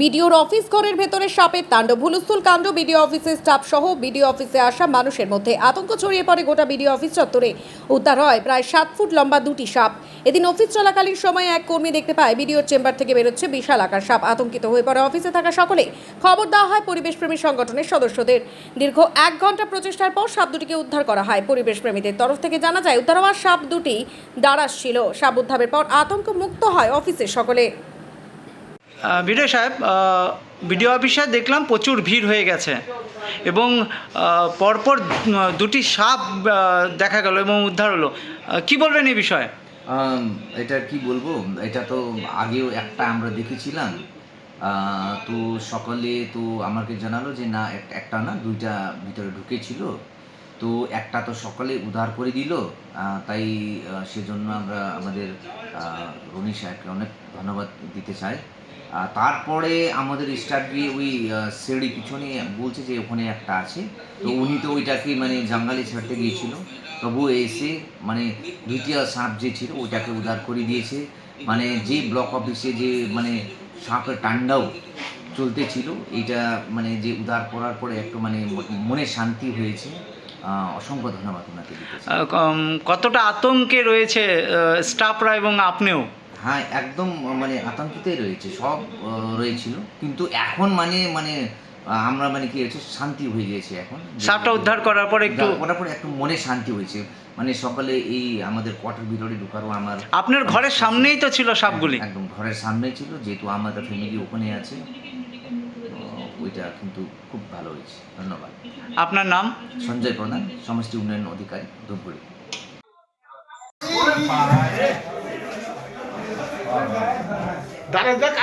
বিডিওর office ঘরের ভেতরে সাপের তাণ্ডব, হুলস্থুল কাণ্ড, বিডিও অফিসের স্টাফ সহ বিডিও অফিসে আসা মানুষের মধ্যে আতঙ্ক ছড়িয়ে পড়ে গোটা বিডিও অফিস চত্বরে। উদ্ধার হয় প্রায় সাত ফুট লম্বা দুটি সাপ। এদিন অফিস চলাকালীন সময় এক কর্মী দেখতে পায় বিডিওর চেম্বার থেকে বেরোচ্ছে বিশাল আকার সাপ। আতঙ্কিত হয়ে পড়ে অফিসে থাকা সকলে। খবর দেওয়া হয় পরিবেশপ্রেমী সংগঠনের সদস্যদের। দীর্ঘ এক ঘণ্টা প্রচেষ্টার পর সাপ দুটিকে উদ্ধার করা হয় পরিবেশপ্রেমীদের তরফ থেকে। জানা যায়, উদ্ধার হওয়া সাপ দুটি দাঁড়াস ছিল। সাপ উদ্ধারের পর আতঙ্ক মুক্ত হয় অফিসের সকলে। আহ, বিডি সাহেব বিডিও অফিসে দেখলাম প্রচুর ভিড় হয়ে গেছে এবং পরপর দুটি সাপ দেখা গেল এবং উদ্ধার হলো। কি বলবেন এই বিষয়ে? এটা কি বলব? এটা তো আগেও একটা আমরা দেখেছিলাম। তো সকালে তো আমাকে জানালো যে না এক- একটা না দুইটা ভিতরে ঢুকেছিল। তো একটা তো সকালে উদ্ধার করে দিল তাই সেজন্য আমরা আমাদের রনি সাহেবকে অনেক ধন্যবাদ দিতে চাই। তারপরে আমাদের স্টাফ গিয়ে ওই সিঁড়ি পিছনে বলছে যে ওখানে একটা আছে। তো উনি তো ওইটাকে মানে জঙ্গালে ছাড়তে গিয়েছিল। তবু এসে মানে দ্বিতীয় সাপ যে ছিল ওইটাকে উদ্ধার করে দিয়েছে। মানে যে ব্লক অফিসে যে মানে সাপের টান্ডাও চলতেছিল এটা মানে যে উদ্ধার করার পরে একটু মানে মনে শান্তি হয়েছে। অসংখ্য ধন্যবাদ ওনাকে কম, কতটা আতঙ্কে রয়েছে স্টাফরা এবং আপনিও? হ্যাঁ একদম মানে আতঙ্কিতই রয়েছে সব রয়েছিল। কিন্তু এখন মানে মানে আমরা মানে কি হয়েছে শান্তি হয়ে গিয়েছে এখন। সাপটা উদ্ধার করার পর একটু করার পরে একটু মনে শান্তি হয়েছে। মানে সকালে এই আমাদের কোয়ার্টার ভিতরে ঢুকারও আমার আপনার ঘরের সামনেই তো ছিল সাপগুলি। একদম ঘরের সামনেই ছিল যেহেতু আমাদের ফ্যামিলি ওখানে আছে। ওইটা কিন্তু খুব ভালো হয়েছে। ধন্যবাদ। আপনার নাম? সঞ্জয় প্রধান সমষ্টি উন্নয়ন অধিকারী ধূপগুড়ি। করতেছে ব্যাংক থেকে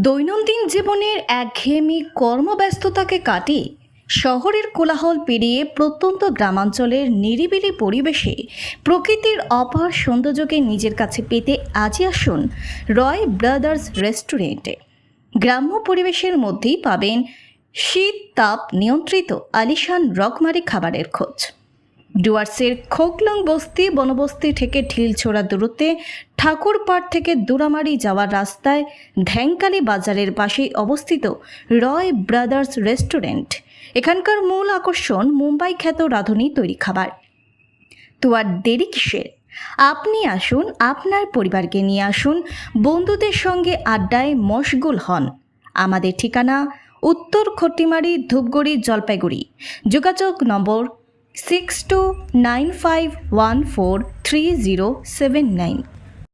দৈনন্দিন জীবনের একঘেয়েমি কর্মব্যস্ততাকে কাটিয়ে শহরের কোলাহল পেরিয়ে প্রত্যন্ত গ্রামাঞ্চলের নিরিবিলি পরিবেশে প্রকৃতির অপার সৌন্দর্যকে নিজের কাছে পেতে আজই আসুন রয় ব্রাদার্স রেস্টুরেন্টে। গ্রাম্য পরিবেশের মধ্যেই পাবেন শীত তাপ নিয়ন্ত্রিত আলিশান রকমারি খাবারের খোঁজ। ডুয়ার্সের খোকলং বস্তি, বনবস্তি থেকে ঢিল ঢিলছোড়া দূরত্বে ঠাকুরপাড় থেকে দুরামারি যাওয়ার রাস্তায় ধ্যাংকালি বাজারের পাশেই অবস্থিত রয় ব্রাদার্স রেস্টুরেন্ট। এখানকার মূল আকর্ষণ মুম্বাই খ্যাত রাঁধুনি তৈরি খাবার। তো আর দেরি কিসের? আপনি আসুন, আপনার পরিবারকে নিয়ে আসুন, বন্ধুদের সঙ্গে আড্ডায় মশগুল হন। আমাদের ঠিকানা উত্তর খটিমারি ধূপগুড়ি জলপাইগুড়ি। যোগাযোগ নম্বর six two nine five one four three zero seven nine